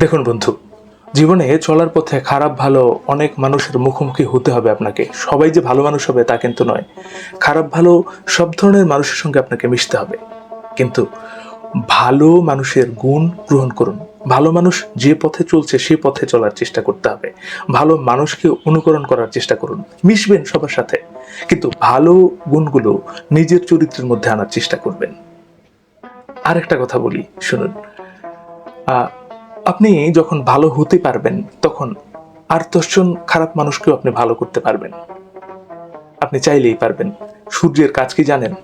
দেখুন বন্ধু, জীবনে চলার পথে খারাপ, ভালো অনেক মানুষের মুখোমুখি হতে হবে আপনাকে। সবাই যে ভালো মানুষ হবে তা কিন্তু নয়। খারাপ, ভালো সব ধরনের মানুষের সঙ্গে আপনাকে মিশতে হবে। কিন্তু ভালো মানুষের গুণ গ্রহণ করুন। ভালো মানুষ যে পথে চলছে, সে পথে চলার চেষ্টা করতে হবে। ভালো মানুষকে অনুকরণ করার চেষ্টা করুন। মিশবেন সবার সাথে। কিন্তু ভালো গুণগুলো নিজের চরিত্রের মধ্যে আনার চেষ্টা করবেন। আর একটা কথা বলি, শুনুন। আপনি যখন ভালো হতে পারবেন, তখন আর দশজন খারাপ মানুষকেও আপনি ভালো করতে পারবেন। আপনি চাইলেই পারবেন। সূর্যের কাজ কি জানেন?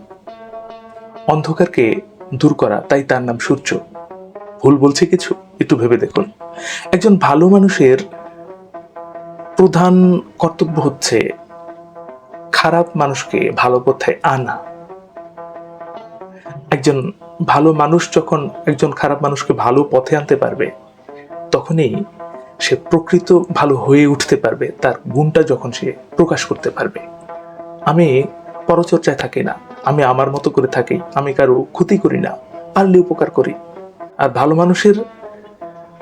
অন্ধকারকে দূর করা, তাই তার নাম সূর্য। ভুল বলছে কিছু? একটু ভেবে দেখুন। একজন ভালো মানুষের প্রধান কর্তব্য হচ্ছে খারাপ মানুষকে ভালো পথে আনা। একজন ভালো মানুষ যখন একজন খারাপ মানুষকে ভালো পথে আনতে পারবে তখনই সে প্রকৃত ভালো হয়ে উঠতে পারবে, তার গুণটা যখন সে প্রকাশ করতে পারবে। আমি পরচর্চায় থাকি না, আমি আমার মতো করে থাকি, আমি কারও ক্ষতি করি না, পারলে উপকার করি। আর ভালো মানুষের,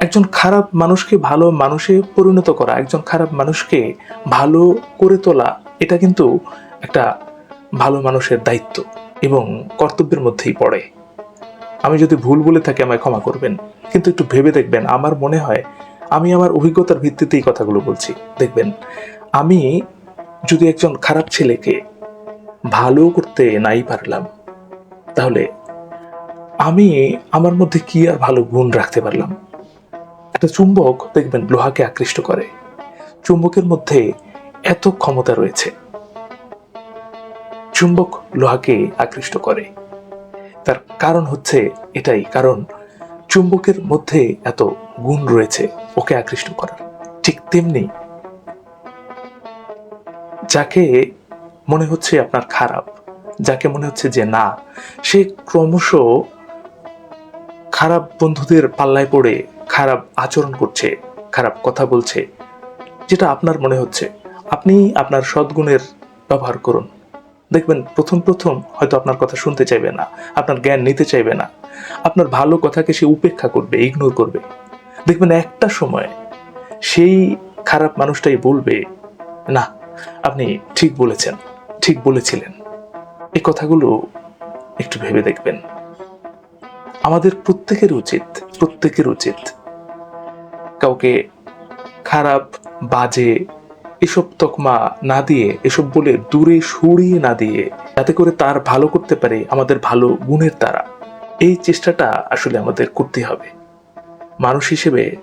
একজন খারাপ মানুষকে ভালো মানুষে পরিণত করা, একজন খারাপ মানুষকে ভালো করে তোলা, এটা কিন্তু একটা ভালো মানুষের দায়িত্ব এবং কর্তব্যের মধ্যেই পড়ে। আমি যদি ভুল বলে থাকি, আমায় ক্ষমা করবেন। কিন্তু একটু ভেবে দেখবেন, আমার মনে হয় আমি আমার অভিজ্ঞতার ভিত্তিতেই কথাগুলো বলছি। দেখবেন, আমি যদি একজন খারাপ ছেলেকে ভালো করতে নাই পারলাম, তাহলে আমি আমার মধ্যে কি আর ভালো গুণ রাখতে পারলাম? একটা চুম্বক, দেখবেন, লোহাকে আকৃষ্ট করে। চুম্বকের মধ্যে এত ক্ষমতা রয়েছে। চুম্বক লোহাকে আকৃষ্ট করে। তার কারণ হচ্ছে এটাই, কারণ চুম্বকের মধ্যে এত গুণ রয়েছে ওকে আকৃষ্ট করার। ঠিক তেমনি যাকে মনে হচ্ছে আপনার খারাপ, যাকে মনে হচ্ছে যে না, সে ক্রমশ খারাপ বন্ধুদের পাল্লায় পড়ে, খারাপ আচরণ করছে, খারাপ কথা বলছে, যেটা আপনার মনে হচ্ছে। আপনি আপনার সদ্গুণের ব্যবহার করুন। দেখবেন প্রথম প্রথম হয়তো আপনার কথা শুনতে চাইবে না, আপনার জ্ঞান নিতে চাইবে না। আপনার ভালো কথাকে সে উপেক্ষা করবে ইগনোর করবে। দেখবেন একটা সময় সেই খারাপ মানুষটাই বলবে, না, আপনি ঠিক বলেছেন, ঠিক বলেছিলেন। এই কথাগুলো একটু ভেবে দেখবেন। আমাদের প্রত্যেকের উচিত প্রত্যেকের উচিত কাউকে খারাপ, বাজে এসব তকমা না দিয়ে, এসব বলে দূরে সরিয়ে না দিয়ে, যাতে করে তার ভালো করতে পারে আমাদের ভালো গুণের দ্বারা। এই চেষ্টাটা আসলে আমাদের করতে হবে। মানুষ হিসেবে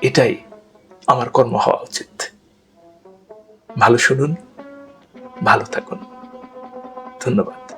এটাই আমার কর্ম হওয়া উচিত। ভালো শুনুন, ভালো থাকুন। ধন্যবাদ।